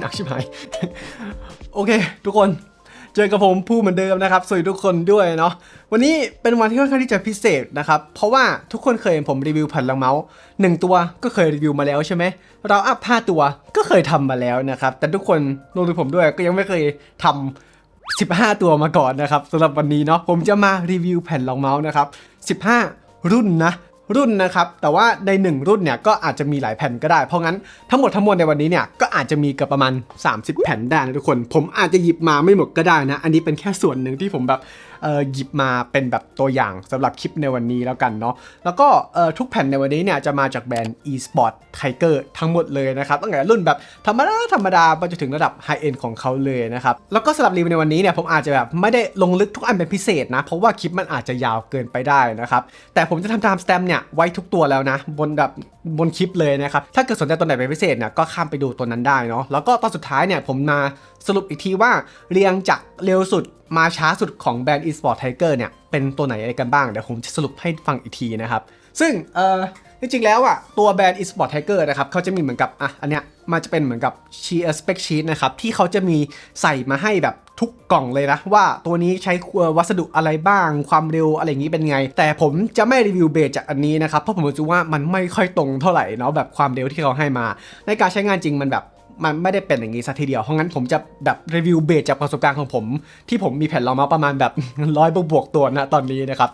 หนักชิบหาย โอเค ทุกคนเจอกับผมผู้เหมือนเดิมนะครับสวัสดีทุกคนด้วยเนาะวันนี้เป็นวันที่ค่อนข้างที่จะพิเศษนะครับ เพราะว่าทุกคนเคยเห็นผมรีวิวแผ่นรองเมาส์หนึ่งตัวก็เคยรีวิวมาแล้วใช่ไหมเราอัพห้าตัวก็เคยทำมาแล้วนะครับ แต่ทุกคนรวมถึงผมด้วยก็ยังไม่เคยทำ15 ตัวมาก่อนนะครับสำหรับวันนี้เนาะผมจะมารีวิวแผ่นรองเมาส์นะครับ 15 รุ่นนะ รุ่นนะครับ แต่ว่าใน 1 รุ่นเนี่ยก็อาจจะมีหลายแผ่นก็ได้ เพราะงั้นทั้งหมดทั้งมวลในวันนี้เนี่ยก็อาจจะมีเกับประมาณ 30 แผ่นได้นะทุกคน ผมอาจจะหยิบมาไม่หมดก็ได้นะ อันนี้เป็นแค่ส่วนหนึ่งที่ผมแบบ หยิบมาเป็นแบบตัวอย่างสำหรับคลิปในวันนี้แล้วกันเนาะแล้วก็ทุกแผ่นในวันนี้เนี่ยจะมาจากแบรนด์ eSport Tiger ทั้งหมดเลยนะครับตั้งแต่รุ่นแบบธรรมดาธรรมดาไปจนถึงระดับ High End ของเขาเลยนะครับแล้วก็สำหรับรีวิวในวันนี้เนี่ยผมอาจจะแบบไม่ได้ลงลึกทุกอันเป็นพิเศษนะ เพราะว่าคลิปมันอาจจะยาวเกินไปได้นะครับแต่ผมจะทำ time stamp เนี่ยไว้ทุกตัวแล้วนะ บนแบบบนคลิปเลยนะครับถ้าเกิดสนใจตัวไหนเป็นพิเศษเนี่ยก็ข้ามไปดูตัวนั้นได้เนาะแล้วก็ตอนสุดท้ายเนี่ยผมมาสรุปอีกทีว่าเรียงจากเร็วสุด มาช้าสุดของแบรนด์ eSport Tiger เนี่ย เป็นตัวไหนอะไรกันบ้าง เดี๋ยวผมจะสรุปให้ฟังอีกทีนะครับ ซึ่งเออจริงๆแล้วอะตัวแบรนด์ eSport Tiger นะครับเขาจะมีเหมือนกับอะอันเนี้ยมันจะเป็นเหมือนกับ sheet spec sheet นะครับ ที่เขาจะมีใส่มาให้แบบทุกกล่องเลยนะ ว่าตัวนี้ใช้วัสดุอะไรบ้างความเร็วอะไรอย่างนี้เป็นไง แต่ผมจะไม่รีวิวเบสจากอันนี้นะครับ เพราะผมรู้สึกว่ามันไม่ค่อยตรงเท่าไหร่เนาะแบบความเร็วที่เขาให้มา ในการใช้งานจริงมันแบบ มันไม่ได้เป็นอย่างนี้สัทีเดียวเพราะงั้นผมจะแบบรีวิวเบสจากประสบการณ์ของผม ที่ผมมีแผ่นรองเมาส์ประมาณแบบร้อยบวกตัวนะตอนนี้นะครับ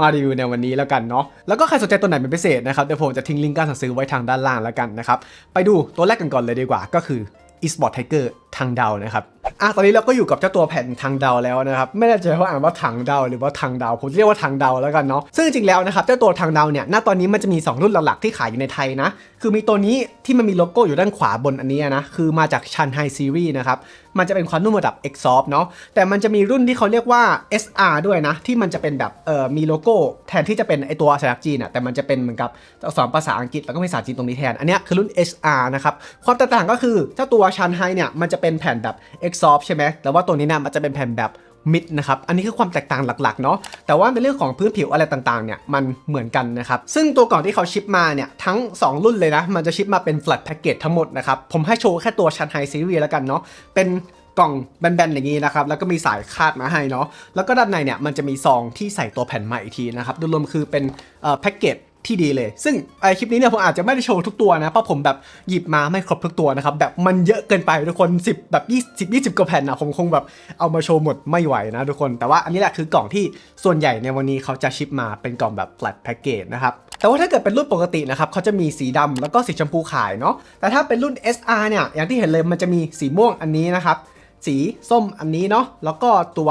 มารีวิวในวันนี้แล้วกันเนาะ แล้วก็ใครสนใจตัวไหนเป็นพิเศษนะครับ เดี๋ยวผมจะทิ้งลิงก์การสั่งซื้อไว้ทางด้านล่างแล้วกันนะครับ ไปดูตัวแรกกันก่อนเลยดีกว่า ก็คือ eSport Tiger ทางเดานะครับ อะตอนนี้เราก็อยู่กับเจ้าตัวแผ่นทางดาวแล้วนะครับไม่แน่ใจว่าอ่านว่าทางดาวหรือว่าทางดาวผมเรียกว่าทางดาวแล้วกันเนาะซึ่งจริงๆแล้วนะครับเจ้าตัวทางดาวเนี่ยณตอนนี้มันจะมี 2 รุ่นหลักๆที่ขายอยู่ในไทยนะ คือมีตัวนี้ที่มันมีโลโก้อยู่ด้านขวาบนอันนี้นะ คือมาจาก Shanghai Series นะครับมันจะเป็นความนุ่มระดับ Exsoft เนาะแต่มันจะมีรุ่นที่เขาเรียกว่า SR ด้วยนะ ที่มันจะเป็นแบบเอ่อมีโลโก้แทนที่จะเป็นไอตัวสัญลักษณ์จีนอะแต่มันจะเป็นเหมือนกับอักษรภาษาอังกฤษแล้วก็ภาษาจีนตรงนี้แทนอันนี้คือรุ่น SR นะครับความแตกต่างก็คือเจ้าตัว Shanghai เนี่ยมันจะเป็นแผ่นแบบ Exsoft ใช่ไหมแต่ว่าตัวนี้เนี่ยมันจะเป็นแผ่นแบบมิดนะครับอันนี้คือความแตกต่างหลักๆเนาะแต่ว่าในเรื่องของพื้นผิวอะไรต่างๆเนี่ยมันเหมือนกันนะครับซึ่งตัวก่องที่เขาชิปมาเนี่ยทั้ง 2 รุ่นเลยนะ มันจะชิปมาเป็น flat package ทั้งหมดนะครับผมให้โชว์แค่ตัว Shanghai Series แล้วกันเนาะเป็นกล่องแบนๆอย่างนี้นะครับ แล้วก็มีสายคาดมาให้เนาะ แล้วก็ด้านในเนี่ยมันจะมีซองที่ใส่ตัวแผ่นใหมาอีกทีนะครับ โดยรวมคือเป็นแพ็กเกจ ที่ดีเลย ซึ่งไอคลิปนี้เนี่ยผมอาจจะไม่ได้โชว์ทุกตัวนะ เพราะผมแบบหยิบมาไม่ครบทุกตัวนะครับ แบบมันเยอะเกินไปทุกคน 10 แบบ 20 20กว่าแผ่นนะผมคงแบบเอามาโชว์หมดไม่ไหวนะทุกคน แต่ว่าอันนี้แหละคือกล่องที่ส่วนใหญ่ในวันนี้เขาจะชิปมาเป็นกล่องแบบ flat package นะครับ แต่ว่าถ้าเกิดเป็นรุ่นปกตินะครับเขาจะมีสีดำแล้วก็สีชมพูขายเนาะ แต่ถ้าเป็นรุ่น SR เนี่ยอย่างที่เห็นเลยมันจะมีสีม่วงอันนี้นะครับ สีส้มอันนี้เนาะแล้วก็ตัว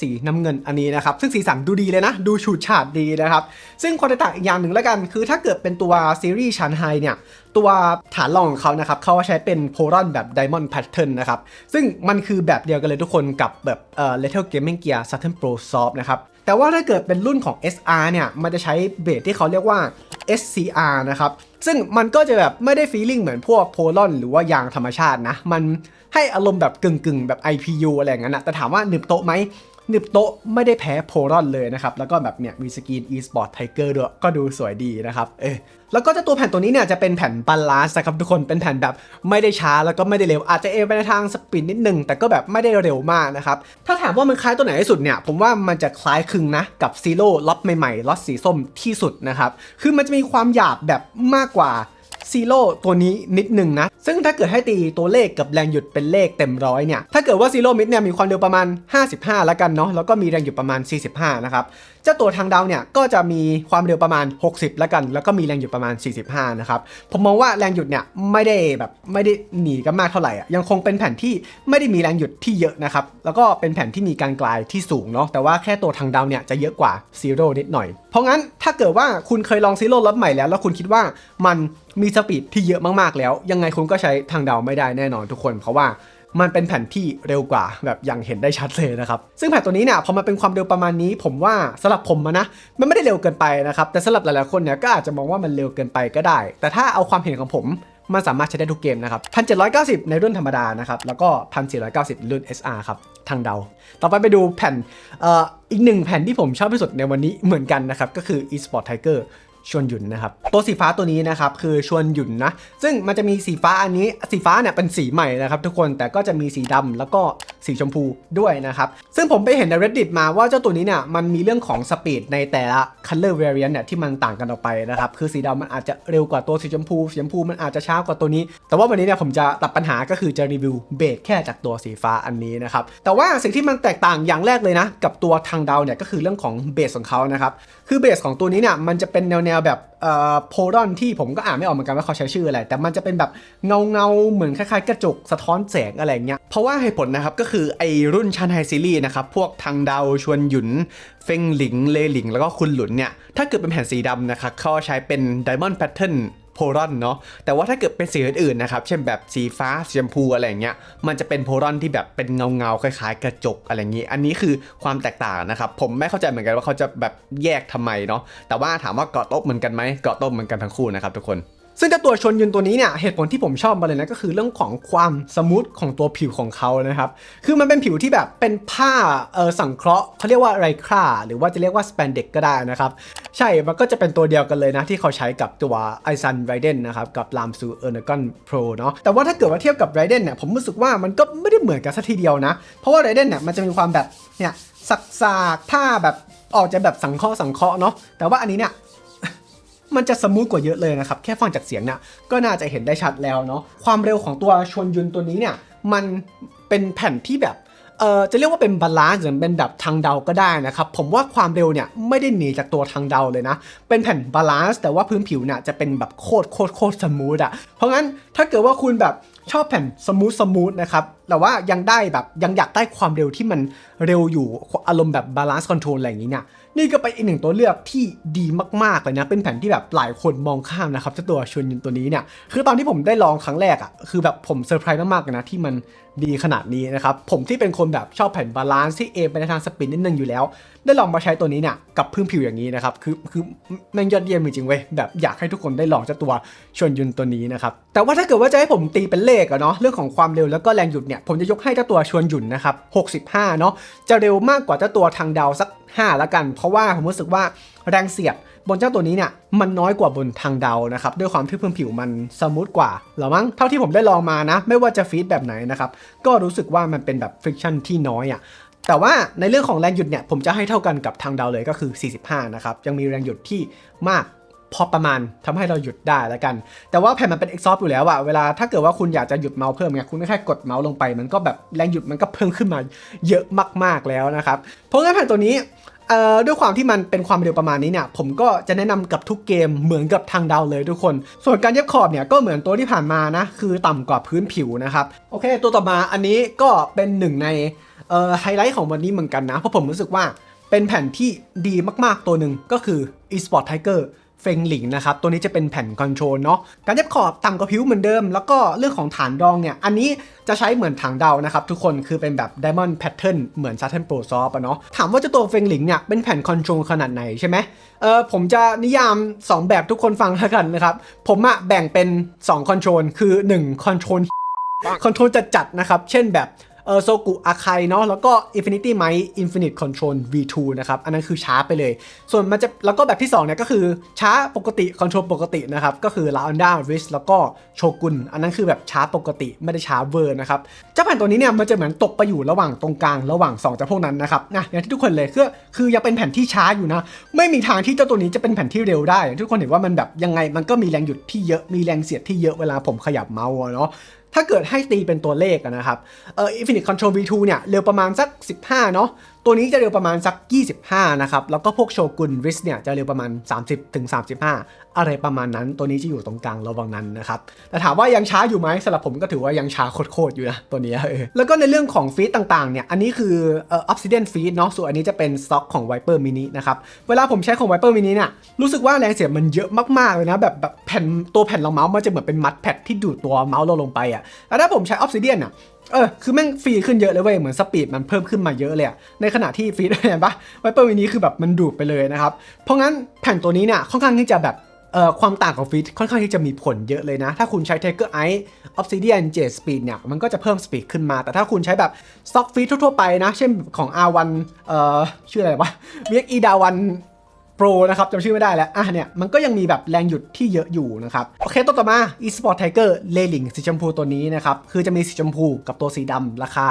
สีน้ำเงินอันนี้นะครับ ซึ่งสีสันดูดีเลยนะ ดูฉูดฉาดดีนะครับ ซึ่งความแตกต่างอีกอย่างหนึ่งแล้วกัน คือถ้าเกิดเป็นตัวซีรีส์ชันไฮเนี่ย ตัวฐานรองของเขานะครับ เขาใช้เป็นโพลอนแบบไดมอนด์แพทเทิร์นะครับ ซึ่งมันคือแบบเดียวกันเลยทุกคนกับแบบเอ่อ Little Gaming Gear Saturn Pro Soft นะครับ แต่ว่าถ้าเกิดเป็นรุ่นของ SR เนี่ยมันจะใช้เบสที่เขาเรียกว่า SCR นะครับ ซึ่งมันก็จะแบบไม่ได้ฟีลลิ่งเหมือนพวกโพลอนหรือว่ายางธรรมชาตินะ มันให้อารมณ์แบบกึ่งๆ แบบ IPU อะไรอย่างนั้นนะแต่ถามว่าหนึบโต๊ะไหม นึบโต๊ะไม่ได้แพ้โพลอนเลยนะครับ แล้วก็แบบเนี่ยมีสกรีน eSport Tiger ด้วยก็ดูสวยดีนะครับเออแล้วก็จ้าตัวแผ่นตัวนี้เนี่ยจะเป็นแผ่นบาลานซ์นะครับทุกคนเป็นแผ่นแบบไม่ได้ช้าแล้วก็ไม่ได้เร็วอาจจะเอไปในทางสปีดนิดนึงแต่ก็แบบไม่ได้เร็วมากนะครับถ้าถามว่ามันคล้ายตัวไหนที่สุดเนี่ยผมว่ามันจะคล้ายคลึงนะกับซีโร่ล็อตใหม่ๆล็อตสีส้มที่สุดนะครับคือมันจะมีความหยาบแบบมากกว่า ซีโร่ตัวนี้นิดหนึ่งนะ ซึ่งถ้าเกิดให้ตีตัวเลขกับแรงหยุดเป็นเลขเต็มร้อยเนี่ย ถ้าเกิดว่าซีโร่มิดเนี่ยมีความเร็วประมาณ 55 แล้วกันเนาะ แล้วก็มีแรงหยุดประมาณ 45 นะครับ เจ้าตัวทางดาวเนี่ยก็จะมีความเร็วประมาณ 60 แล้วกัน แล้วก็มีแรงหยุดประมาณ 45 นะครับ ผมมองว่าแรงหยุดเนี่ยไม่ได้แบบไม่ได้หนีกันมากเท่าไหร่อะ ยังคงเป็นแผ่นที่ไม่ได้มีแรงหยุดที่เยอะนะครับ แล้วก็เป็นแผ่นที่มีการกลายที่สูงเนาะ แต่ว่าแค่ตัวทางดาวเนี่ยจะเยอะกว่าซีโร่นิดหน่อย เพราะงั้นถ้าเกิดว่าคุณเคยลองซีโร่รถใหม่แล้วแล้วคุณคิดว่ามัน มีสปีดที่เยอะมากๆแล้ว ยังไงคุณก็ใช้ทางเดาไม่ได้แน่นอนทุกคน เพราะว่ามันเป็นแผ่นที่เร็วกว่าแบบอย่างเห็นได้ชัดเลยนะครับ ซึ่งแผ่นตัวนี้เนี่ยพอมันเป็นความเร็วประมาณนี้ ผมว่าสำหรับผมนะ มันไม่ได้เร็วเกินไปนะครับแต่สำหรับหลายๆคนเนี่ยก็อาจจะมองว่ามันเร็วเกินไปก็ได้ แต่ถ้าเอาความเห็นของผมมันสามารถใช้ได้ทุกเกมนะครับ 1790 ในรุ่นธรรมดานะครับ แล้วก็ 1490 รุ่น SR ครับ ทางเดา ต่อไปไปดูแผ่นอ,อ,อีกหนึ่งแผ่นที่ผมชอบที่สุดในวันนี้เหมือนกันนะครับ ก็คือ eSport Tiger ชวนหยุนนะครับ ตัวสีฟ้าตัวนี้นะครับคือชวนหยุนนะ ซึ่งมันจะมีสีฟ้าอันนี้ สีฟ้าเนี่ยเป็นสีใหม่นะครับทุกคน แต่ก็จะมีสีดำแล้วก็สีชมพูด้วยนะครับ ซึ่งผมไปเห็นใน reddit มาว่าเจ้าตัวนี้เนี่ยมันมีเรื่องของสปีดในแต่ละ color variant เนี่ยที่มันต่างกันออกไปนะครับ คือสีดำมันอาจจะเร็วกว่าตัวสีชมพู สีชมพูมันอาจจะช้ากว่าตัวนี้ แต่ว่าวันนี้เนี่ยผมจะตัดปัญหาก็คือจะรีวิวเบสแค่จากตัวสีฟ้าอันนี้นะครับ แต่ว่าสิ่งที่มันแตกต่างอย่างแรกเลยนะกับตัวทางดาวเนี่ยก็คือเรื่องของเบสของเขานะครับ คือเบสของตัวนี้เนี่ยมันจะเป็นแนววแบบเอ่อโพลอนที่ผมก็อ่านไม่ออกเหมือนกันว่าเขาใช้ชื่ออะไร แต่มันจะเป็นแบบเงาเงาเหมือนคล้ายๆ กระจกสะท้อนแสงอะไรเงี้ยเพราะว่าเหตุผลนะครับก็คือไอรุ่นชันไฮซีรีส์นะครับพวกทางดาวชวนหยุน เฟงหลิงเลหลิง แล้วก็คุณหลุนเนี่ยถ้าเกิดเป็นแผ่นสีดำนะครับเขาใช้เป็นดมอนด์แพทเทิร์น โพลอนเนาะแต่ว่าถ้าเกิดเป็นสีอื่นๆนะครับเช่นแบบสีฟ้าสีชมพูอะไรอย่างเงี้ยมันจะเป็นโพลอนที่แบบเป็นเงาเงาๆคล้ายๆ กระจกอะไรอย่างงี้อันนี้คือความแตกต่างนะครับผมไม่เข้าใจเหมือนกันว่าเขาจะแบบแยกทำไมเนาะแต่ว่าถามว่าเกาะโต๊ะเหมือนกันไหมเกาะโต๊ะเหมือนกันทั้งคู่นะครับทุกคน ซึ่งเจ้าตัวชนยุนตัวนี้เนี่ยเหตุผลที่ผมชอบมาเลยนะก็คือเรื่องของความสมูทของตัวผิวของเขานะครับ คือมันเป็นผิวที่แบบเป็นผ้าเออสังเคราะห์เขาเรียกว่าไรคราหรือว่าจะเรียกว่าสเปนเด็กก็ได้นะครับ ใช่มันก็จะเป็นตัวเดียวกันเลยนะ ที่เขาใช้กับตัวไอซันไรเดนนะครับ กับลามซูเออร์เนกอนโปรเนาะแต่ว่าถ้าเกิดว่าเทียบกับไรเดนเนี่ยผมรู้สึกว่ามันก็ไม่ได้เหมือนกันสัทีเดียวนะ เพราะว่าไรเดนเนี่ยมันจะมีความแบบเนี่ยสักสากๆผ้าแบบออกจะแบบสังเคราะห์สังเคราะห์เนาะแต่ว่าอันนี้เนี่ย มันจะสมูทกว่าเยอะเลยนะครับ แค่ฟังจากเสียงเนี่ยก็น่าจะเห็นได้ชัดแล้วเนาะความเร็วของตัวชวนยุนตัวนี้เนี่ยมันเป็นแผ่นที่แบบเออจะเรียกว่าเป็นบาลานซ์หรือเป็นแบบทางเดาก็ได้นะครับผมว่าความเร็วเนี่ยไม่ได้หนีจากตัวทางเดาเลยนะ เป็นแผ่นบาลานซ์แต่ว่าพื้นผิวเนี่ยจะเป็นแบบโคตรโคตรโคตรสมูทอะเพราะงั้นถ้าเกิดว่าคุณแบบชอบแผ่นสมูทสมูทนะครับแต่ว่ายังได้แบบยังอยากได้ความเร็วที่มันเร็วอยู่อารมณ์แบบบาลานซ์คอนโทรลอะไรอย่างนี้เนี่ย นี่ก็เป็นอีกหนึ่งตัวเลือกที่ดีมากๆเลยนะ เป็นแผ่นที่แบบหลายคนมองข้ามนะครับเจ้าตัวชวนยุนตัวนี้เนี่ย คือตอนที่ผมได้ลองครั้งแรกอะ่ะ คือแบบผมเซอร์ไพรส์มากๆเลยนะที่มันดีขนาดนี้นะครับ ผมที่เป็นคนแบบชอบแผ่นบาลานซ์ที่เอไปในทางสปินนิดนึงอยู่แล้ว ได้ลองมาใช้ตัวนี้เนี่ยกับพื้นผิวอย่างนี้นะครับ คือคือแม่งยอดเยี่ยมจริงๆเว้ย แบบอยากให้ทุกคนได้ลองเจ้าตัวชวนยุนตัวนี้นะครับ แต่ว่าถ้าเกิดว่าจะให้ผมตีเป็นเลขอะเนาะ เรื่องของความเร็วแล้วก็แรงหยุดเนี่ย ผมจะยกให้เจ้าตัวชวนหยุนนะครับ 65 เนาะ จะเร็วมากกว่าเจ้าตัวทางดาวสัก 5ละกัน เพราะว่าผมรู้สึกว่าแรงเสียดบนเจ้าตัวนี้เนี่ยมันน้อยกว่าบนทางดาวนะครับด้วยความที่พื้นผิวมันสมูทกว่าหรอมั้งเท่าที่ผมได้ลองมานะ ไม่ว่าจะฟีดแบบไหนนะครับก็รู้สึกว่ามันเป็นแบบฟริกชันที่น้อยอะ่ะแต่ว่าในเรื่องของแรงหยุดเนี่ยผมจะให้เท่ากันกับทางดาวเลยก็คือ 45 นะครับ ยังมีแรงหยุดที่มาก พอประมาณทำให้เราหยุดได้แล้วกัน แต่ว่าแผ่นมันเป็น exhaust อยู่แล้วอะเวลาถ้าเกิดว่าคุณอยากจะหยุดเมาส์เพิ่มเนี่ยคุณแค่กดเมาส์ลงไป มันก็แบบแรงหยุดมันก็เพิ่มขึ้นมาเยอะมากๆแล้วนะครับเพราะงั้นแผ่นตัวนี้ด้วยความที่มันเป็นความเร็วประมาณนี้เนี่ยผมก็จะแนะนำกับทุกเกมเหมือนกับทางดาวเลยทุกคน ส่วนการเย็บขอบเนี่ยก็เหมือนตัวที่ผ่านมานะคือต่ำกว่าพื้นผิวนะครับโอเค ตัวต่อมาอันนี้ก็เป็นหนึ่งในไฮไลท์ของวันนี้เหมือนกันนะเพราะผมรู้สึกว่าเป็นแผ่นที่ดีมากๆตัวหนึ่งก็คือ eSport Tiger ฟงหลิงนะครับตัวนี้จะเป็นแผ่นคอนโทรลเนาะการเย็บขอบต่ำกว่าผิวเหมือนเดิม แล้วก็เรื่องของฐานรองเนี่ย อันนี้จะใช้เหมือนถังเดานะครับ ทุกคนคือเป็นแบบ Diamond Pattern เหมือน Saturn Pro Soft อะเนาะถามว่าเจ้าตัวเฟงหลิงเนี่ยเป็นแผ่นคอนโทรลขนาดไหนใช่ไหมเออผมจะนิยาม 2 แบบทุกคนฟังแล้วกันนะครับผมอะแบ่งเป็น2คอนโทรลคือ1คอนโทรลคอนโทรลจะจัดๆนะครับ เช่นแบบ เออโซกุอาคายเนาะแล้วก็ Infinity Might Infinite Control V2 นะครับ อันนั้นคือช้าไปเลย ส่วนมันจะแล้วก็แบบที่2เนี่ยก็คือช้าปกติคอนโทรลปกตินะครับ ก็คือ l a o n d a Risk แล้วก็โชกุนอันนั้นคือแบบช้าปกติไม่ได้ช้าเวอร์นะครับ เจ้าแผ่นตัวนี้เนี่ยมันจะเหมือนตกไปอยู่ระหว่างตรงกลางระหว่าง2จากพวกนั้นนะครับนะอย่างที่ทุกคนเลยคือคือยังเป็นแผ่นที่ช้าอยู่นะไม่มีทางที่เจ้าตัวนี้จะเป็นแผ่นที่เร็วได้ ทุกคนเห็นว่ามันแบบยังไงมันก็มีแรงหยุดที่เยอะมีแรงเสียดที่เยอะเวลาผมขยับเมาส์เนาะ ถ้าเกิดให้ตีเป็นตัวเลขนะครับเออ Infinite Control V2 เนี่ยเร็วประมาณสัก 15 เนาะ ตัวนี้จะเร็วประมาณสัก 25 นะครับ แล้วก็พวกโชกุนริสเนี่ยจะเร็วประมาณ 30ถึง35 อะไรประมาณนั้น ตัวนี้จะอยู่ตรงกลางระหว่างนั้นนะครับ แต่ถามว่ายังช้าอยู่ไหมสำหรับผมก็ถือว่ายังช้าโคตรๆอยู่นะตัวนี้เออแล้วก็ในเรื่องของฟีดต่างๆเนี่ย อันนี้คือเอ่อ Obsidian Feed เนาะ ส่วนอันนี้จะเป็นสต็อกของ Viper Mini นะครับ เวลาผมใช้ของ Viper Mini เนี่ย รู้สึกว่าแรงเสียดมันเยอะมากๆเลยนะ แบบแบบแผ่นตัวแผ่นรองเมาส์มันจะเหมือนเป็นมัดแพดที่ดูดตัวเมาส์เราลงไปอะแล้วถ้าผมใช้ Obsidian อะ เออคือแม่งฟรีขึ้นเยอะเลยเว้ยเหมือนสปีดมันเพิ่มขึ้นมาเยอะเลยอะในขณะที่ฟีดเห็นปะไวเปอร์วินี้คือแบบมันดูดไปเลยนะครับ เพราะงั้นแผ่นตัวนี้เนี่ยค่อนข้างที่จะแบบเอ่อความต่างของฟีดค่อนข้างที่จะมีผลเยอะเลยนะ ถ้าคุณใช้ Tiger Eye Obsidian J Speed เนี่ยมันก็จะเพิ่มสปีดขึ้นมา แต่ถ้าคุณใช้แบบ Stock Feed ทั่วๆไปนะ เช่นของ R1 เอ่อชื่ออะไรวะ VXE ดาวัน Pro นะครับจำชื่อไม่ได้แล้ว อะเนี่ย มันก็ยังมีแบบแรงหยุดที่เยอะอยู่นะครับ โอเค ตัวต่อมา eSport Tiger เลลิงสีชมพูตัวนี้นะครับ คือจะมีสีชมพูกับตัวสีดำราคา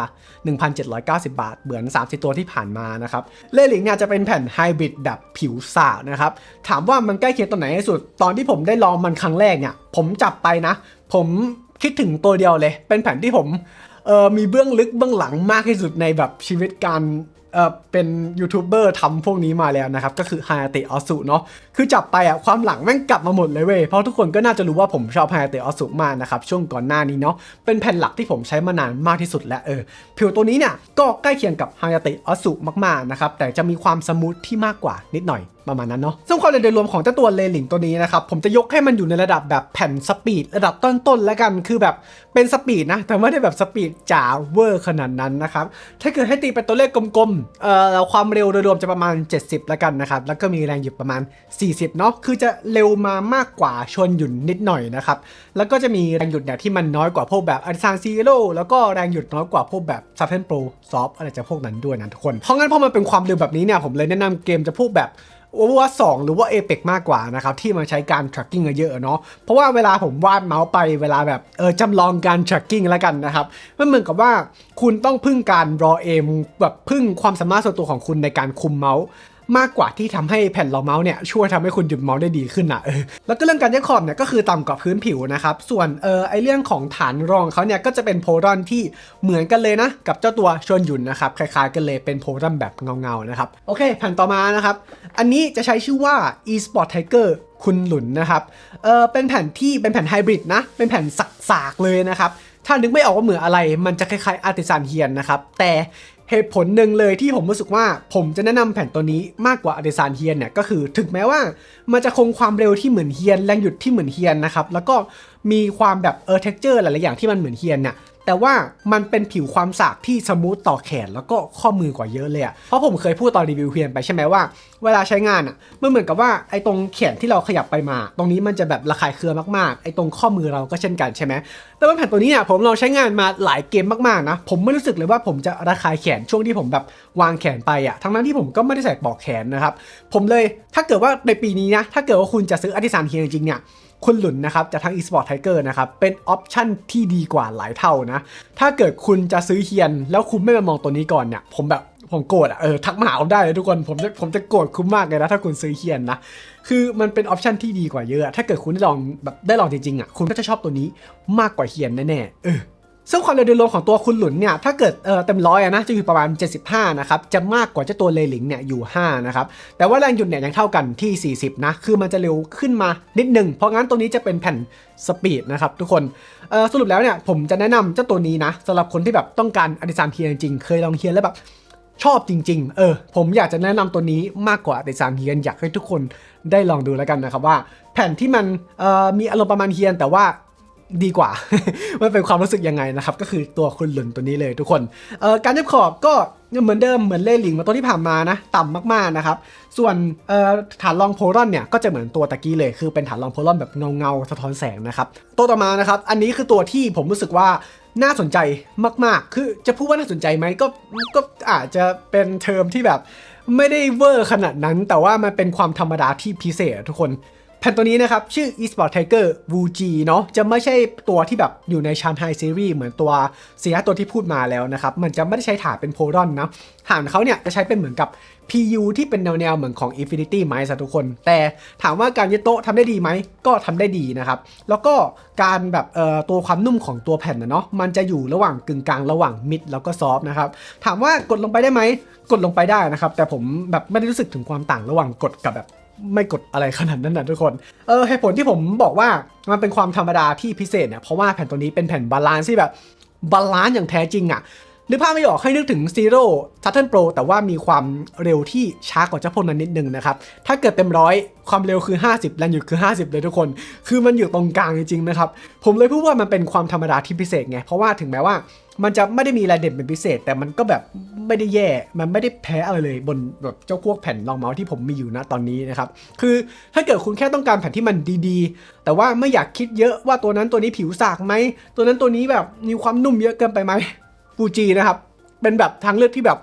1,790 บาท เหมือน 30 ตัวที่ผ่านมานะครับ เลลิงเนี่ยจะเป็นแผ่นไฮบริดแบบผิวสากนะครับ ถามว่ามันใกล้เคียงตัวไหนที่สุด ตอนที่ผมได้ลองมันครั้งแรกเนี่ย ผมจับไปนะ ผมคิดถึงตัวเดียวเลย เป็นแผ่นที่ผมเออมีเบื้องลึกเบื้องหลังมากที่สุดในแบบชีวิตการ เออเป็นยูทูบเบอร์ทำพวกนี้มาแล้วนะครับ ก็คือฮายาเตะออสุเนาะ คือจับไปอะความหลังแม่งกลับมาหมดเลยเว้ยเพราะทุกคนก็น่าจะรู้ว่าผมชอบฮายาเตะออสุมากนะครับช่วงก่อนหน้านี้เนาะเป็นแผ่นหลักที่ผมใช้มานานมากที่สุดแล้วเออผิวตัวนี้เนี่ยก็ใกล้เคียงกับฮายาเตะออสุมากๆนะครับแต่จะมีความสมูทที่มากกว่านิดหน่อยประมาณนั้นเนาะซึ่งความเด่นโดยรวมของเจ้าตัวเลลิงตัวนี้นะครับ ผมจะยกให้มันอยู่ในระดับแบบแผ่นสปีดระดับต้นๆแล้วกัน คือแบบเป็นสปีดนะ แต่ไม่ได้แบบสปีดจ๋าเวอร์ขนาดนั้นนะครับ ถ้าเกิดให้ตีเป็นตัวเลขกลมๆ เอ่อความเร็วโดยรวมจะประมาณ 70 แล้วกันนะครับ แล้วก็มีแรงหยุดประมาณ40 เนาะคือจะเร็วมามากกว่าชนหยุ่นนิดหน่อยนะครับ แล้วก็จะมีแรงหยุดเนี่ยที่มันน้อยกว่าพวกแบบอันซานซีโร่แล้วก็แรงหยุดน้อยกว่าพวกแบบซั t เทนโปรซอฟอะไรจะพวกนั้นด้วยนะทุกคน เพราะงั้นพอมันเป็นความเร็วแบบนี้เนี่ยผมเลยแนะนำเกมจะพวกแบบโอเวอร์วัตสองหรือว่า Apex มากกว่านะครับ ที่มาใช้การ tracking เยอะเนาะเพราะว่าเวลาผมวาดเมาส์ไปเวลาแบบเออจำลองการ tracking แล้วกันนะครับ มันเหมือนกับว่าคุณต้องพึ่งการ raw aim แบบพึ่งความสามารถส่วนตัวของคุณในการคุมเมาส์ มากกว่าที่ทำให้แผ่นรองเมาส์เนี่ยช่วยทำให้คุณหยุดเมาส์ได้ดีขึ้นนะเออแล้วก็เรื่องการแยกขอบเนี่ยก็คือต่ำกว่าพื้นผิวนะครับส่วนเออไอเรื่องของฐานรองเขาเนี่ยก็จะเป็นโพรอนที่เหมือนกันเลยนะกับเจ้าตัวชวนหยุนนะครับคล้ายๆกันเลยเป็นโพรอนแบบเงาๆนะครับโอเคแผ่นต่อมานะครับอันนี้จะใช้ชื่อว่า eSport Tiger คุณหลุนนะครับ เออเป็นแผ่นที่เป็นแผ่นไฮบริดนะ เป็นแผ่นสักๆเลยนะครับ ถ้านึกไม่ออกว่าเหมือนอะไร มันจะคล้ายๆอาร์ติซานเฮียนนะครับ แต่ เหตุผลหนึ่งเลยที่ผมรู้สึกว่าผมจะแนะนำแผ่นตัวนี้มากกว่าอาร์ติซานเฮียนเนี่ยก็คือถึงแม้ว่ามันจะคงความเร็วที่เหมือนเฮียนแรงหยุดที่เหมือนเฮียนนะครับแล้วก็มีความแบบเออเท็กเจอร์หลายๆอย่างที่มันเหมือนเฮียนเนี่ย แต่ว่ามันเป็นผิวความสากที่สมูทต่อแขนแล้วก็ข้อมือกว่าเยอะเลยอะเพราะผมเคยพูดตอนรีวิวเฮียนไปใช่ไหมว่า เวลาใช้งานอะมันเหมือนกับว่าไอ้ตรงแขนที่เราขยับไปมา ตรงนี้มันจะแบบระคายเคืองมากๆไอ้ตรงข้อมือเราก็เช่นกันใช่ไหมแต่ว่าแผ่นตัวนี้เนี่ยผมลองใช้งานมาหลายเกมมากๆนะผมไม่รู้สึกเลยว่าผมจะระคายแขนช่วงที่ผมแบบวางแขนไปอะทั้งนั้นที่ผมก็ไม่ได้ใส่ปลอกแขนนะครับผมเลยถ้าเกิดว่าในปีนี้นะถ้าเกิดว่าคุณจะซื้ออาร์ติซานเฮียจริงๆเนี่ย คุณหลุนนะครับจากทาง eSport Tiger นะครับเป็นออปชั่นที่ดีกว่าหลายเท่านะ ถ้าเกิดคุณจะซื้อเฮียน แล้วคุณไม่มามองตัวนี้ก่อนเนี่ย ผมแบบผมโกรธอะเออทักมาหาผมได้เลยทุกคนผมจะผมจะโกรธคุณมากเลยนะถ้าคุณซื้อเฮียนนะ คือมันเป็นออปชันที่ดีกว่าเยอะ ถ้าเกิดคุณได้ลองแบบได้ลองจริงๆอะคุณก็จะชอบตัวนี้มากกว่าเฮียนแน่ๆเออ ซึ่งความเร็วโดยรวมของตัวคุณหลุนเนี่ยถ้าเกิดเออเต็มร้อยนะจะอยู่ประมาณ 75 นะครับ จะมากกว่าเจ้าตัวเลหลิงเนี่ยอยู่ 5 นะครับ แต่ว่าแรงหยุดเนี่ยยังเท่ากันที่ 40 นะ คือมันจะเร็วขึ้นมานิดหนึ่งเพราะงั้นตัวนี้จะเป็นแผ่นสปีดนะครับทุกคนเออสรุปแล้วเนี่ยผมจะแนะนำเจ้าตัวนี้นะสำหรับคนที่แบบต้องการอดิสานเทียนจริงเคยลองเทียนแล้วแบบชอบจริง ๆ เออ ผมอยากจะแนะนำตัวนี้มากกว่าอดิสานเฮียนอยากให้ทุกคนได้ลองดูแล้วกันนะครับว่า แผ่นที่มันออมีอารมณ์ประมาณเฮียน แต่ว่า ดีกว่า มันเป็นความรู้สึกยังไงนะครับ ก็คือตัวคุณหลุนตัวนี้เลยทุกคนเอ่อการเย็บขอบก็เหมือนเดิมเหมือนเล่หลิงมาตัวที่ผ่านมานะต่ำมากๆนะครับ ส่วนฐานรองโพลอนเนี่ยก็จะเหมือนตัวตะกี้เลย คือเป็นฐานรองโพลอนแบบเงาๆสะท้อนแสงนะครับตัวต่อมานะครับ อันนี้คือตัวที่ผมรู้สึกว่าน่าสนใจมาก ๆ คือจะพูดว่าน่าสนใจไหมก็ก็อาจจะเป็นเทอมที่แบบไม่ได้เวอร์ขนาดนั้น แต่ว่ามันเป็นความธรรมดาที่พิเศษทุกคน ผ่นตัวนี้นะครับ ชื่อ eSport Tiger w u j i เนาะจะไม่ใช่ตัวที่แบบอยู่ใน Shanghai Series เหมือนตัวเสียตัวที่พูดมาแล้วนะครับ มันจะไม่ได้ใช้ฐานเป็นโพลอนนะฐานเขาเนี่ยจะใช้เป็นเหมือนกับ PU ที่เป็นแนวๆเหมือนของ Infinity ไหมสทุกคน แต่ถามว่าการยึดโต๊ะทำได้ดีไหม ก็ทำได้ดีนะครับ แล้วก็การแบบเอ่อตัวความนุ่มของตัวแผ่นนะเนาะมันจะอยู่ระหว่างกึ่งกลางระหว่างมิดแล้วก็ซอฟนะครับถามว่ากดลงไปได้ไหมกดลงไปได้นะครับแต่ผมแบบไม่ได้รู้สึกถึงความต่างระหว่างกดกับแบบ ไม่กดอะไรขนาดนั้นนะทุกคน เออเหตุผลที่ผมบอกว่ามันเป็นความธรรมดาที่พิเศษเนี่ยเพราะว่าแผ่นตัวนี้เป็นแผ่นบาลานซ์ที่แบบบาลานซ์อย่างแท้จริงอะนึกภาพไม่ออกให้นึกถึง Zero Saturn Pro แต่ว่ามีความเร็วที่ช้ากว่าเจ้าพวกนั้นนิดนึงนะครับ ถ้าเกิดเต็มร้อยความเร็วคือ 50แรงหยุดคือ 50 เลยทุกคน คือมันอยู่ตรงกลางจริงๆนะครับ ผมเลยพูดว่ามันเป็นความธรรมดาที่พิเศษไง เพราะว่าถึงแม้ว่า มันจะไม่ได้มีรายเด่นเป็นพิเศษ แต่มันก็แบบไม่ได้แย่ มันไม่ได้แพ้อะไรเลยบนแบบเจ้าพวกแผ่นรองเมาส์ที่ผมมีอยู่ณตอนนี้นะครับ คือถ้าเกิดคุณแค่ต้องการแผ่นที่มันดีๆ แต่ว่าไม่อยากคิดเยอะว่าตัวนั้นตัวนี้ผิวสากไหม ตัวนั้นตัวนี้แบบมีความนุ่มเยอะเกินไปไหมฟูจีนะครับ เป็นแบบทางเลือกที่แบบ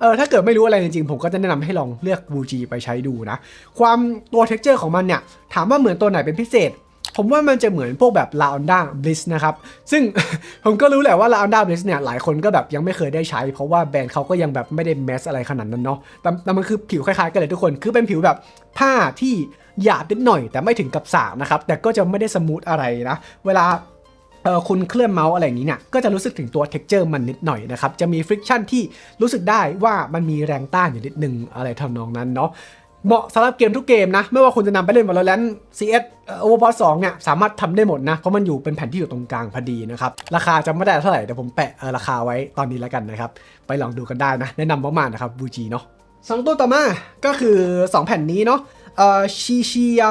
เออถ้าเกิดไม่รู้อะไรจริงๆ ผมก็จะแนะนำให้ลองเลือก Wuji ไปใช้ดูนะ ความตัว texture ของมันเนี่ย ถามว่าเหมือนตัวไหนเป็นพิเศษ ผมว่ามันจะเหมือนพวกแบบ La Onda Bliss นะครับ ซึ่ง ผมก็รู้แหละว่า La Onda Bliss เนี่ยหลายคนก็แบบยังไม่เคยได้ใช้ เพราะว่าแบรนด์เขาก็ยังแบบไม่ได้แมสอะไรขนาดนั้นเนาะแต่แต่มันคือผิวคล้ายๆกันเลยทุกคน คือเป็นผิวแบบผ้าที่หยาบนิดหน่อย แต่ไม่ถึงกับสากนะครับ แต่ก็จะไม่ได้สมูทอะไรนะ เวลาเออคุณเคลื่อนเมาส์อะไรอย่างนี้เนี่ยก็จะรู้สึกถึงตัว t e x t อร์มันนิดหน่อยนะครับ จะมี friction ที่รู้สึกได้ว่ามันมีแรงต้านอยู่นิดนึงอะไรทำนองนั้นเนาะ เหมาะสำหรับเกมทุกเกมนะ ไม่ว่าคุณจะนำไปเล่น Valorant CS เอ่อ Overwatch 2เนี่ยสามารถทำได้หมดนะ เพราะมันอยู่เป็นแผ่นที่อยู่ตรงกลางพอดีนะครับ ราคาจะไม่ได้เท่าไหร่ แต่ผมแปะราคาไว้ตอนนี้แล้วกันนะครับ ไปลองดูกันได้นะ แนะนำมากๆนะครับบูจีเนาะสองตัวต่อมาก็คือ 2 แผ่นนี้เนาะเอ่อชีชีย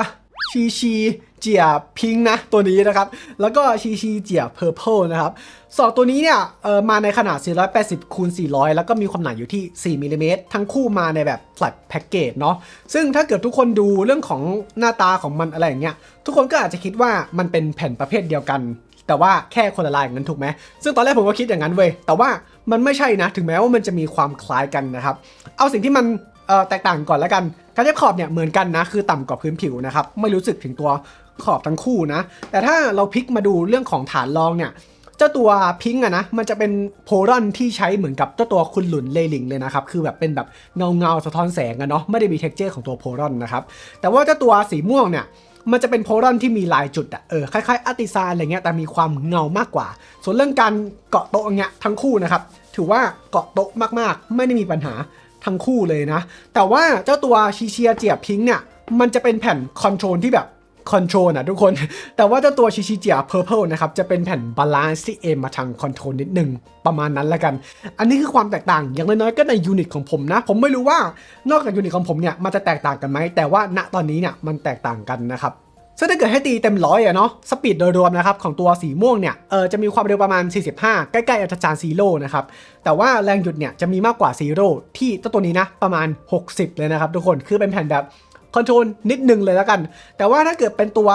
ชีชี เจียพิงค์นะตัวนี้นะครับ แล้วก็ชีชีเจียเพอร์เพลนะครับสองตัวนี้เนี่ยมาในขนาด 480คูณ400 แล้วก็มีความหนาอยู่ที่ 4มิลลิเมตรทั้งคู่มาในแบบ flat package เนาะซึ่งถ้าเกิดทุกคนดูเรื่องของหน้าตาของมันอะไรอย่างเงี้ยทุกคนก็อาจจะคิดว่ามันเป็นแผ่นประเภทเดียวกัน แต่ว่าแค่คนละลายอย่างนั้นถูกไหมซึ่งตอนแรกผมก็คิดอย่างนั้นเว้ยแต่ว่ามันไม่ใช่นะถึงแม้ว่ามันจะมีความคล้ายกันนะครับเอาสิ่งที่มันแตกต่างก่อนแล้วกันการเย็บขอบเนี่ยเหมือนกันนะคือต่ำกว่าพื้นผิวนะครับไม่รู้สึกถึงตัว ขอบทั้งคู่นะ แต่ถ้าเราพลิกมาดูเรื่องของฐานรองเนี่ยเจ้าตัวพิงค์อะนะมันจะเป็นโพรอนที่ใช้เหมือนกับเจ้าตัวคุณหลุนเลลิงเลยนะครับคือแบบเป็นแบบเงาเงาสะท้อนแสงอะเนาะไม่ได้มีเท็กเจอร์ของตัวโพรอนนะครับแต่ว่าเจ้าตัวสีม่วงเนี่ยมันจะเป็นโพรอนที่มีลายจุดอะเออคล้ายๆอาร์ติซานอะไรเงี้ยแต่มีความเงามากกว่า ส่วนเรื่องการเกาะโต๊ะเงี้ยทั้งคู่นะครับถือว่าเกาะโต๊ะมากๆ ไม่ได้มีปัญหาทั้งคู่เลยนะ แต่ว่าเจ้าตัวชีเชียเจียบพิงค์เนี่ยมันจะเป็นแผ่นคอนโทรลที่แบบ คอนโทรลนะทุกคน แต่ว่าเจ้าตัวชิชิเจียเพอร์เพลนะครับ จะเป็นแผ่นบาลานซ์ที่เอมมาทางคอนโทรลนิดนึงประมาณนั้นละกัน อันนี้คือความแตกต่าง อย่างน้อยๆก็ในยูนิตของผมนะ ผมไม่รู้ว่านอกจากยูนิตของผมเนี่ย มันจะแตกต่างกันไหม แต่ว่าณตอนนี้เนี่ย มันแตกต่างกันนะครับซึ่งถ้าเกิดให้ตีเต็มร้อยอะเนาะสปีดโดยรวมนะครับของตัวสีม่วงเนี่ยเออจะมีความเร็วประมาณ 45 ใกล้ๆอัตราจารย์ซีโร่นะครับแต่ว่าแรงหยุดเนี่ยจะมีมากกว่าซีโร่ที่เจ้าตัวนี้นะประมาณ 60 เลยนะครับทุกคนคือเป็นแผ่นแบบ คอนโทรลนิดนึงเลยแล้วกัน แต่ว่าถ้าเกิดเป็นตัว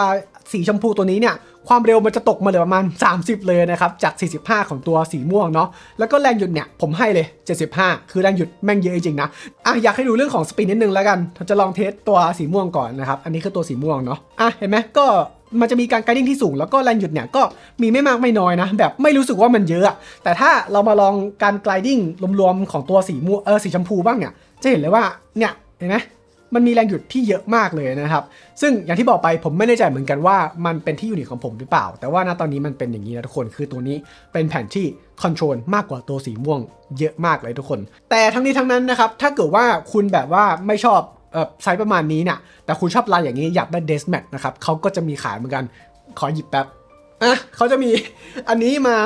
สีชมพูตัวนี้เนี่ยความเร็วมันจะตกมาเหลือประมาณ 30 เลยนะครับ จาก 45 ของตัวสีม่วงเนาะแล้วก็แรงหยุดเนี่ย ผมให้เลย 75 คือแรงหยุดแม่งเยอะจริงนะอะอยากให้ดูเรื่องของสปีดนิดนึงแล้วกันเราจะลองเทสตัวสีม่วงก่อนนะครับ อันนี้คือตัวสีม่วงเนาะอะเห็นไหมก็มันจะมีการไกดิ้งที่สูงแล้วก็แรงหยุดเนี่ยก็มีไม่มากไม่น้อยนะ แบบไม่รู้สึกว่ามันเยอะอะแต่ถ้าเรามาลองการไกดิ้งรวมๆของตัวสีม่วงเออสีชมพูบ้างเนี่ยจะเห็นเลยว่าเนี่ยเห็นไหม มันมีแรงหยุดที่เยอะมากเลยนะครับ ซึ่งอย่างที่บอกไปผมไม่แน่ใจเหมือนกันว่ามันเป็นที่ยูนิตของผมหรือเปล่า แต่ว่าณตอนนี้มันเป็นอย่างนี้นะทุกคนคือตัวนี้เป็นแผ่นที่คอนโทรลมากกว่าตัวสีม่วงเยอะมากเลยทุกคน แต่ทั้งนี้ทั้งนั้นนะครับถ้าเกิดว่าคุณแบบว่าไม่ชอบออไซส์ประมาณนี้เนี่ยแต่คุณชอบลายอย่างนี้อยากได้เดสแมทนะครับเขาก็จะมีขายเหมือนกันขอหยิบแป๊บอะเขาจะมีอันนี้มา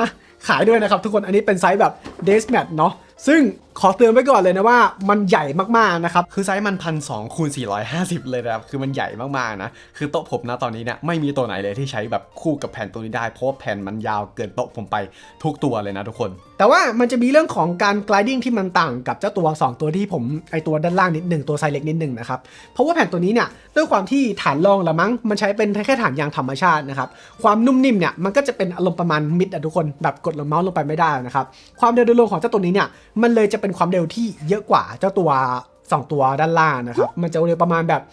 ขายด้วยนะครับทุกคนอันนี้เป็นไซส์แบบ d a y s m a t เนาะ ซึ่งขอเตือนไว้ก่อนเลยนะว่ามันใหญ่มากๆนะครับ คือไซส์มันพันสองคูณ450 เลยนะครับ คือมันใหญ่มากๆนะ คือโต๊ะผมนะตอนนี้เนี่ยไม่มีตัวไหนเลยที่ใช้แบบคู่กับแผ่นตัวนี้ได้ เพราะว่าแผ่นมันยาวเกินโต๊ะผมไปทุกตัวเลยนะทุกคน แต่ว่ามันจะมีเรื่องของการ gliding ที่มันต่างกับเจ้าตัว 2 ตัวที่ผมไอตัวด้านล่างนิดหนึ่งตัวไซส์เล็กนิดหนึ่งนะครับ เพราะว่าแผ่นตัวนี้เนี่ยด้วยความที่ฐานรองละมั้งมันใช้เป็นแค่ฐานยางธรรมชาตินะครับ ความนุ่มนิ่มเนี่ยมันก็จะเป็นอารมณ์ประมาณมิดอะทุกคนแบบกดลงเมาส์ลงไปไม่ได้นะครับ ความเร็วโดยรวมของเจ้าตัวนี้เนี่ยมันเลยจะเป็นความเร็วที่เยอะกว่าเจ้าตัว 2 ตัวด้านล่างนะครับ มันจะเร็วประมาณแบบ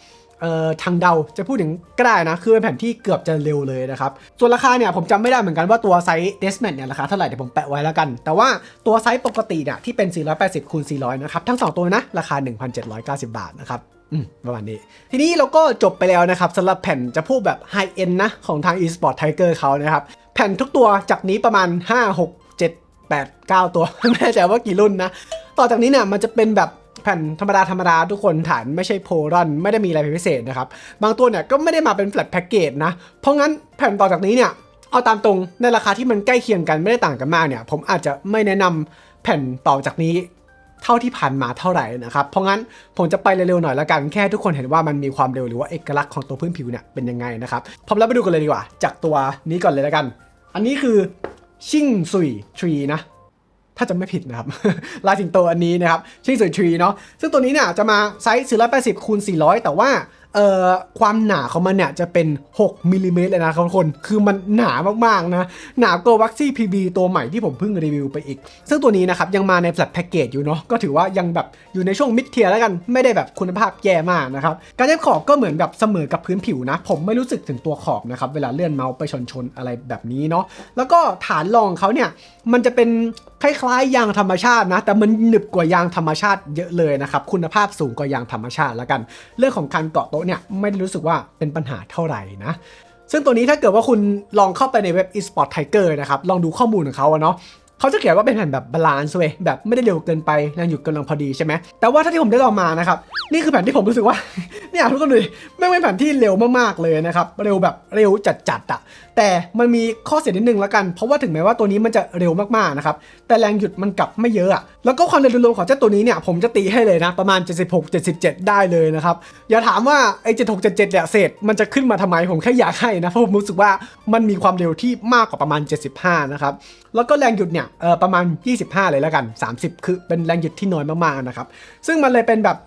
เอ่อทางเดาจะพูดถึงก็ได้นะ คือเป็นแผ่นที่เกือบจะเร็วเลยนะครับ ส่วนราคาเนี่ยผมจำไม่ได้เหมือนกันว่าตัวไซส์เดสแมทเนี่ยราคาเท่าไหร่เดี๋ยวผมแปะไว้แล้วกัน แต่ว่าตัวไซส์ปกติเนี่ยที่เป็น 480คูณ400 นะครับ ทั้ง 2 ตัวนะ ราคา 1,790 บาทนะครับอืมประมาณนี้ ทีนี้เราก็จบไปแล้วนะครับสำหรับแผ่นจะพูดแบบไฮเอ็นนะ ของทาง eSport Tiger เขานะครับ แผ่นทุกตัวจากนี้ประมาณ 5 6 8 9 ตัว ไม่แน่ใจว่ากี่รุ่นนะ ต่อจากนี้เนี่ยมันจะเป็นแบบแผ่นธรรมดาธรรมดาทุกคนฐานไม่ใช่โพรอนไม่ได้มีอะไรพิเศษนะครับ บางตัวเนี่ยก็ไม่ได้มาเป็นแฟลตแพ็กเกจนะ เพราะงั้นแผ่นต่อจากนี้เนี่ยเอาตามตรงในราคาที่มันใกล้เคียงกันไม่ได้ต่างกันมากเนี่ย ผมอาจจะไม่แนะนำแผ่นต่อจากนี้เท่าที่ผ่านมาเท่าไหร่นะครับ เพราะงั้นผมจะไปเร็วๆหน่อยละกัน แค่ทุกคนเห็นว่ามันมีความเร็วหรือว่าเอกลักษณ์ของตัวพื้นผิวเนี่ยเป็นยังไงนะครับพร้อมแล้วไปดูกันเลยดีกว่า จากตัวนี้ก่อนเลยละกัน อันนี้คือ ชิงซุยทรีนะถ้าจะไม่ผิดนะครับลายสิงโตอันนี้นะครับชิงซุยทรีเนาะซึ่งตัวนี้เนี่ยจะมาไซส์480คูณ400 แต่ว่า ความหนาของมันเนี่ยจะเป็น 6มิลลิเมตรเลยนะครับทุกคน คือมันหนามากๆนะ หนากว่าวัคซี่ PB ตัวใหม่ที่ผมเพิ่งรีวิวไปอีก ซึ่งตัวนี้นะครับ ยังมาในแฟลตแพ็กเกจอยู่เนาะ ก็ถือว่ายังแบบอยู่ในช่วงมิดเทียร์แล้วกัน ไม่ได้แบบคุณภาพแย่มากนะครับ การเย็บขอบก็เหมือนแบบเสมอกับพื้นผิวนะ ผมไม่รู้สึกถึงตัวขอบนะครับ เวลาเลื่อนเมาส์ไปชนๆอะไรแบบนี้เนาะ แล้วก็ฐานรองเขาเนี่ย มันจะเป็นคล้ายๆยางธรรมชาตินะ แต่มันหนึบกว่ายางธรรมชาติเยอะเลยนะครับ คุณภาพสูงกว่ายางธรรมชาติแล้วกัน เรื่องของการเกาะโต๊ะเนี่ยไม่ได้รู้สึกว่าเป็นปัญหาเท่าไหร่นะซึ่งตัวนี้ถ้าเกิดว่าคุณลองเข้าไปในเว็บ eSport Tiger นะครับ ลองดูข้อมูลของเขาเนาะเขาจะเขียนว่าเป็นแผ่นแบบบาลานซ์เว้ยแบบไม่ได้เร็วเกินไปแรงหยุดกำลังพอดีใช่ไหมแต่ว่าถ้าที่ผมได้ลองมานะครับนี่คือแผ่นที่ผมรู้สึกว่า เนี่ยทุกคนดูไม่เป็นแผ่นที่เร็วมากๆเลยนะครับเร็วแบบเร็วจัดๆอะ แต่มันมีข้อเสียนิดนึงแล้วกัน เพราะว่าถึงแม้ว่าตัวนี้มันจะเร็วมากๆนะครับ แต่แรงหยุดมันกลับไม่เยอะอะแล้วก็ความเร็วรวมของเจ้าตัวนี้เนี่ยผมจะตีให้เลยนะ ประมาณ 76 77 ได้เลยนะครับ อย่าถามว่าไอ้76 77เนี่ยเศษมันจะขึ้นมาทำไมผมแค่อยากให้นะเพราะผมรู้สึกว่ามันมีความเร็วที่มากกว่าประมาณ 75 นะครับ แล้วก็แรงหยุดเนี่ยเออประมาณ 25 เลยแล้วกัน 30 คือเป็นแรงหยุดที่น้อยมากๆนะครับซึ่งมันเลยเป็นแบบ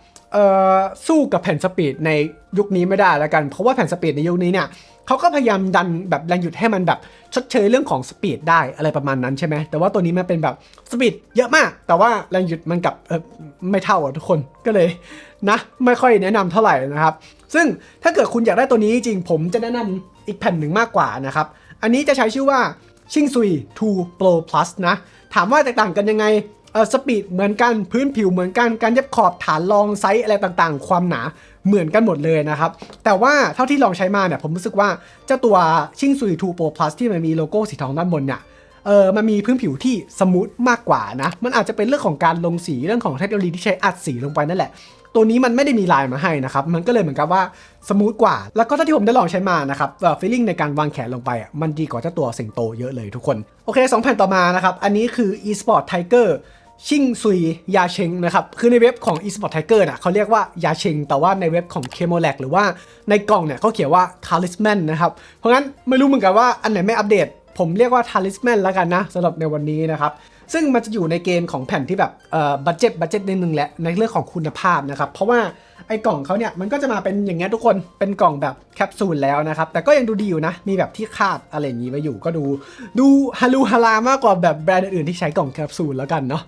สู้กับแผ่นสปีดในยุคนี้ไม่ได้แล้วกัน เพราะว่าแผ่นสปีดในยุคนี้เนี่ยเขาก็พยายามดันแบบแรงหยุดให้มันแบบชดเชยเรื่องของสปีดได้อะไรประมาณนั้นใช่ไหมแต่ว่าตัวนี้มันเป็นแบบสปีดเยอะมาก แต่ว่าแรงหยุดมันกับไม่เท่าอะทุกคนก็เลยนะ ไม่ค่อยแนะนำเท่าไหร่นะครับ ซึ่งถ้าเกิดคุณอยากได้ตัวนี้จริงผมจะแนะนำอีกแผ่นหนึ่งมากกว่านะครับอันนี้จะใช้ชื่อว่าชิงซุย2 Pro Plus นะถามว่าแตกต่างกันยังไง เออสปีดเหมือนกันพื้นผิวเหมือนกันการเย็บขอบฐานรองไซส์อะไรต่างๆ ความหนาเหมือนกันหมดเลยนะครับ แต่ว่าเท่าที่ลองใช้มาเนี่ยผมรู้สึกว่าเจ้าตัวชิงซุย2 Pro Plus ที่มันมีโลโก้สีทองด้านบนเนี่ยเออมันมีพื้นผิวที่สมูทมากกว่านะ มันอาจจะเป็นเรื่องของการลงสีเรื่องของเทคโนโลยีที่ใช้อัดสีลงไปนั่นแหละ ตัวนี้มันไม่ได้มีลายมาให้นะครับ มันก็เลยเหมือนกับว่าสมูทกว่า แล้วก็ถ้าที่ผมได้ลองใช้มานะครับเอ่อฟีลลิ่งในการวางแขนลงไปอะมันดีกว่าเจ้าตัวสิงโตเยอะเลยทุกคน โอเคสองแผ่นต่อมานะครับ อันนี้คือ eSport Tiger ชิงซุยยาเชงนะครับ คือในเว็บของ eSport Tiger นะเขาเรียกว่ายาเชง แต่ว่าในเว็บของ c h e m o l a c หรือว่าในกล่องเนี่ยเขาเขียนว่า Talisman นะครับ เพราะงั้นไม่รู้เหมือนกันว่าอันไหนไม่อัปเดต ผมเรียกว่า Talisman แล้วกันนะสำหรับในวันนี้นะครับ ซึ่งมันจะอยู่ในเกณฑ์ของแผ่นที่แบบเอ่อบัตเจ็ตบัตเจ็ตนิดนึงแหละในเรื่องของคุณภาพนะครับ เพราะว่าไอ้กล่องเขาเนี่ยมันก็จะมาเป็นอย่างเงี้ยทุกคนเป็นกล่องแบบแคปซูลแล้วนะครับ แต่ก็ยังดูดีอยู่นะ มีแบบที่คาดอะไรอย่างงี้ไว้อยู่ก็ดู ดูฮารูฮารามากกว่าแบบแบรนด์อื่นที่ใช้กล่องแคปซูลแล้วกันเนาะ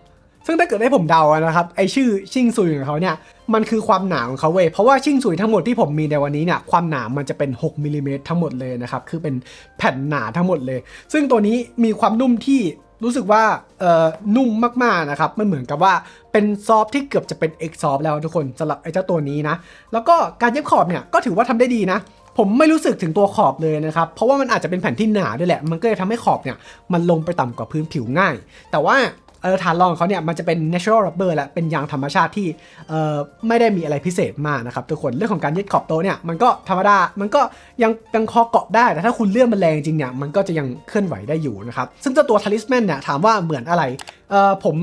ซึ่งถ้าเกิดให้ผมเดาอะนะครับไอชื่อชิงซุยของเขาเนี่ยมันคือความหนาของเขาเว้ยเพราะว่าชิงซุยทั้งหมดที่ผมมีในวันนี้เนี่ยความหนามันจะเป็น 6มิลลิเมตรทั้งหมดเลยนะครับคือเป็นแผ่นหนาทั้งหมดเลย ซึ่งตัวนี้มีความนุ่มที่รู้สึกว่าเอ่อนุ่มมากๆนะครับมันเหมือนกับว่าเป็นซอฟที่เกือบจะเป็นเอ็กซอฟแล้วทุกคนสำหรับไอ้เจ้าตัวนี้นะแล้วก็การเย็บขอบเนี่ยก็ถือว่าทำได้ดีนะผมไม่รู้สึกถึงตัวขอบเลยนะครับ เพราะว่ามันอาจจะเป็นแผ่นที่หนาด้วยแหละ มันก็เลยทำให้ขอบเนี่ย มันลงไปต่ำกว่าพื้นผิวง่าย แต่ว่า เออฐานรองของเขาเนี่ยมันจะเป็น natural rubber และเป็นยางธรรมชาติที่เออไม่ได้มีอะไรพิเศษมากนะครับทุกคนเรื่องของการยึดขอบโต๊ะเนี่ยมันก็ธรรมดา มันก็ยังยังคอเกาะได้ แต่ถ้าคุณเลื่อนมันแรงจริงเนี่ยมันก็จะยังเคลื่อนไหวได้อยู่นะครับซึ่งเจ้าตัว talisman เนี่ยถามว่าเหมือนอะไรเออผม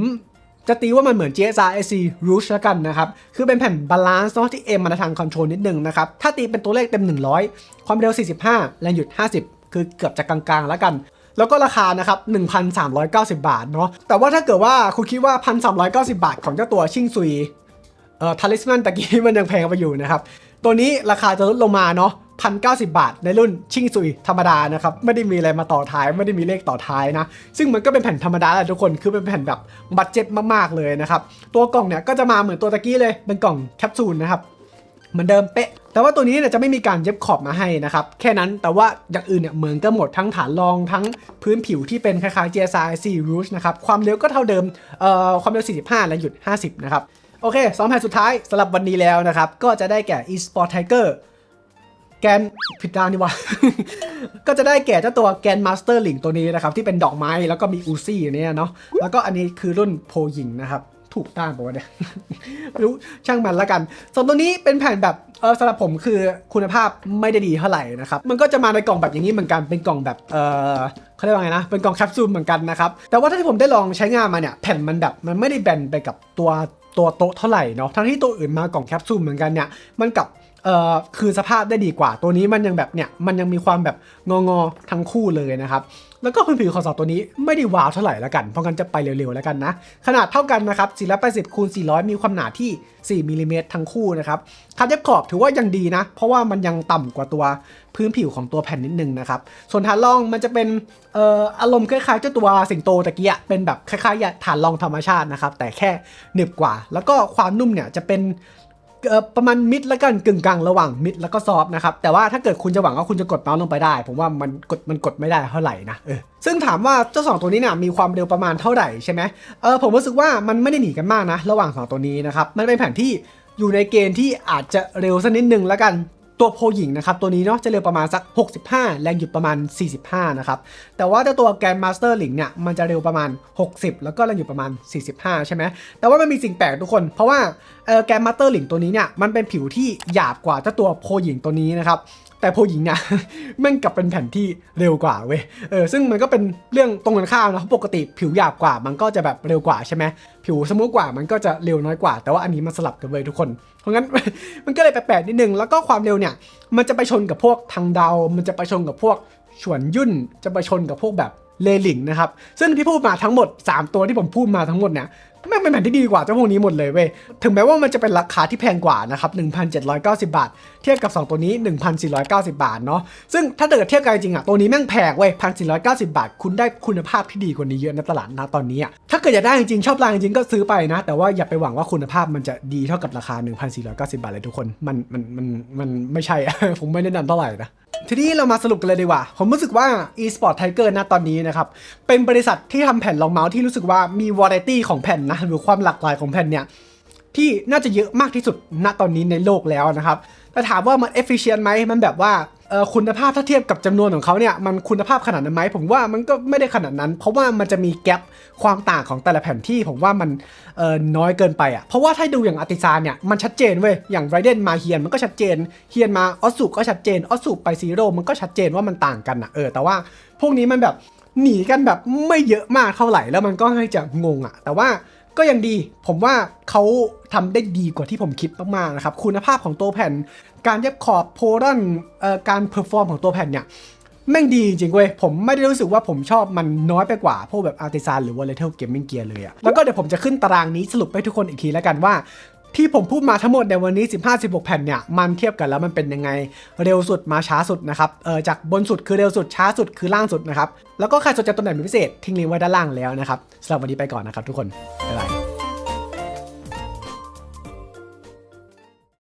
จะตีว่ามันเหมือน GSR AC Rouge แล้วกันนะครับ คือเป็นแผ่นบาลานซ์เนาะที่เอ็มมาในทางคอนโทรลนิดนึงนะครับ ถ้าตีเป็นตัวเลขเต็ม 100 ความเร็ว 45 แรงหยุด 50 คือเกือบจะกลางๆ แล้วกัน แล้วก็ราคานะครับ 1,390 บาทเนาะแต่ว่าถ้าเกิดว่าคุณคิดว่า 1,390 บาทของเจ้าตัวชิงซุยเอ่อทาริสมันตะกี้มันยังแพงไปอยู่นะครับ ตัวนี้ราคาจะลดลงมาเนาะพันเก้าสิบาท ในรุ่นชิงซุยธรรมดานะครับ ไม่ได้มีอะไรมาต่อท้าย ไม่ได้มีเลขต่อท้ายนะ ซึ่งมันก็เป็นแผ่นธรรมดาแหละทุกคนคือเป็นแผ่นแบบบัตเจ็ตมากๆเลยนะครับ ตัวกล่องเนี่ยก็จะมาเหมือนตัวตะกี้เลยเป็นกล่องแคปซูลนะครับเหมือนเดิมเป๊ะ แต่ว่าตัวนี้เนี่ยจะไม่มีการเย็บขอบมาให้นะครับ แค่นั้นแต่ว่าอย่างอื่นเนี่ยเหมือนกันหมดทั้งฐานรองทั้งพื้นผิวที่เป็นคล้ายๆ GSR C Rouge นะครับ ความเร็วก็เท่าเดิมเอ่อความเร็ว 45 และหยุด 50 นะครับ โอเคสองแผ่นสุดท้ายสำหรับวันนี้แล้วนะครับ ก็จะได้แก่ eSport Tiger แกนผิดด้านนี่วะ ก็จะได้แก่เจ้าตัวแกนมาสเตอร์ลิงตัวนี้นะครับ ที่เป็นดอกไม้แล้วก็มีอูซี่เนี่ยเนาะแล้วก็อันนี้คือรุ่นโพยิงนะครับ ถูกต้านปะวะเนี่ยไม่รู้ช่างมันละกันส่วนตัวนี้เป็นแผ่นแบบเออสำหรับผมคือคุณภาพไม่ได้ดีเท่าไหร่นะครับมันก็จะมาในกล่องแบบอย่างนี้เหมือนกันเป็นกล่องแบบเออเขาเรียกว่าไงนะเป็นกล่องแคปซูลเหมือนกันนะครับแต่ว่าถ้าที่ผมได้ลองใช้งานมาเนี่ยแผ่นมันแบบมันไม่ได้แบนไปกับตัวตัวโต๊ะเท่าไหร่เนาะทั้งที่ตัวอื่นมากล่องแคปซูลเหมือนกันเนี่ยมันกับเอ่อคือสภาพได้ดีกว่าตัวนี้มันยังแบบเนี่ยมันยังมีความแบบงองอๆทั้งคู่เลยนะครับ แล้วก็พื้นผิวของสอตัวนี้ไม่ได้ว้าวเท่าไหร่แล้วกัน เพราะงั้นจะไปเร็วๆแล้วกันนะ ขนาดเท่ากันนะครับ480คูณ400 มีความหนาที่ 4มิลลิเมตรทั้งคู่นะครับคัดเย็บขอบถือว่ายังดีนะ เพราะว่ามันยังต่ำกว่าตัวพื้นผิวของตัวแผ่นนิดนึงนะครับ ส่วนฐานรองมันจะเป็นอออารมณ์คล้ายๆเจ้าตัวสิงโตตะกี้เป็นแบบคล้ายๆฐานรองธรรมชาตินะครับ แต่แค่หนึบกว่า แล้วก็ความนุ่มเนี่ยจะเป็น ประมาณมิดแล้วกันกึ่งกลางระหว่างมิดแล้วก็ซอฟนะครับแต่ว่าถ้าเกิดคุณจะหวังว่าคุณจะกดเมาส์ลงไปได้ ผมว่ามันกดมันกดไม่ได้เท่าไหร่นะเออซึ่งถามว่าเจ้าสองตัวนี้เนี่ยมีความเร็วประมาณเท่าไหร่ใช่ไหมเออผมรู้สึกว่ามันไม่ได้หนีกันมากนะ ระหว่างสองตัวนี้นะครับมันเป็นแผนที่อยู่ในเกณฑ์ที่อาจจะเร็วสักนิดนึงแล้วกัน ตัวโพหญิงนะครับตัวนี้เนาะจะเร็วประมาณสัก 65 แรงหยุดประมาณ 45 นะครับ แต่ว่าถ้าตัวแกนมาสเตอร์ลิงเนี่ยมันจะเร็วประมาณ 60 แล้วก็แรงหยุดประมาณ 45 ใช่ไหมแต่ว่ามันมีสิ่งแปลกทุกคน เพราะว่าแกนมาสเตอร์ลิงตัวนี้เนี่ยมันเป็นผิวที่หยาบกว่าเจ้าตัวโพหญิงตัวนี้นะครับ แต่โพหญิงเนี่ยแม่งกลับเป็นแผ่นที่เร็วกว่าเว้ยเออซึ่งมันก็เป็นเรื่องตรงกันข้ามนะเพราะปกติผิวหยาบกว่ามันก็จะแบบเร็วกว่าใช่ไหมผิวสมูทกว่ามันก็จะเร็วน้อยกว่า แต่ว่าอันนี้มันสลับกันเลยทุกคน เพราะงั้นมันก็เลยแปลกๆนิดนึงแล้วก็ความเร็วเนี่ย มันจะไปชนกับพวกทางดาวมันจะไปชนกับพวกฉวนยุ่นจะไปชนกับพวกแบบเลหลิงนะครับ ซึ่งที่พูดมาทั้งหมด 3 ตัวที่ผมพูดมาทั้งหมดเนี่ย แม่งเป็นแผ่นที่ดีกว่าเจ้าพวกนี้หมดเลยเว้ย ถึงแม้ว่ามันจะเป็นราคาที่แพงกว่านะครับ 1,790 บาท เทียบกับ 2 ตัวนี้ 1,490 บาทเนาะ ซึ่งถ้าเกิดเทียบกันจริงอะตัวนี้แม่งแพงเว้ย 1,490 บาท คุณได้คุณภาพที่ดีกว่านี้เยอะในตลาดนะตอนนี้อะถ้าเกิดอยากได้จริงๆ ชอบลายจริงก็ซื้อไปนะ แต่ว่าอย่าไปหวังว่าคุณภาพมันจะดีเท่ากับราคา 1,490 บาทเลยทุกคน มัน มัน มัน มันไม่ใช่ผมไม่แนะนำเท่าไหร่นะ ทีนี้เรามาสรุปกันเลยดีกว่า ผมรู้สึกว่า eSport Tiger นะตอนนี้นะครับ เป็นบริษัทที่ทำแผ่นรองเมาส์ที่รู้สึกว่ามีวาไรตี้ของแผ่นนะ หรือความหลากหลายของแผ่นเนี่ย ที่น่าจะเยอะมากที่สุดณตอนนี้ในโลกแล้วนะครับ แต่ถามว่ามัน efficient ไหมมันแบบว่า คุณภาพถ้าเทียบกับจำนวนของเขาเนี่ยมันคุณภาพขนาดนั้นไหมผมว่ามันก็ไม่ได้ขนาดนั้น เพราะว่ามันจะมีแกลบความต่างของแต่ละแผ่นที่ผมว่ามันน้อยเกินไปอะเพราะว่าถ้าดูอย่างอาติซานเนี่ยมันชัดเจนเว้ยอย่างไรเดนมาเฮียนมันก็ชัดเจนเฮียนมาออสุก็ชัดเจนออสุไปซีโร่มันก็ชัดเจนว่ามันต่างกันอะเออแต่ว่าพวกนี้มันแบบหนีกันแบบไม่เยอะมากเท่าไหร่แล้วมันก็ให้จะงงอะ แต่ว่าก็ยังดี ผมว่าเขาทำได้ดีกว่าที่ผมคิดมากๆนะครับ คุณภาพของตัวแผ่น การเย็บขอบโพลันการเพอร์ฟอร์มของตัวแผ่นเนี่ยแม่งดีจริงเว้ย ผมไม่ได้รู้สึกว่าผมชอบมันน้อยไปกว่า พวกแบบอาร์ติซานหรือว่าเลเทลเกมมิ่งเกียร์เลยอะแล้วก็เดี๋ยวผมจะขึ้นตารางนี้สรุปให้ทุกคนอีกทีแล้วกันว่า ที่ผมพูดมาทั้งหมดในวันนี้ 15-16 แผ่นเนี่ย มันเทียบกันแล้วมันเป็นยังไงเร็วสุดมาช้าสุดนะครับเออจากบนสุดคือเร็วสุดช้าสุดคือล่างสุดนะครับแล้วก็ใครสนใจตัวไหนเป็นพิเศษทิ้งลิงก์ไว้ด้านล่างแล้วนะครับสำหรับวันนี้ไปก่อนนะครับทุกคนบ๊ายบาย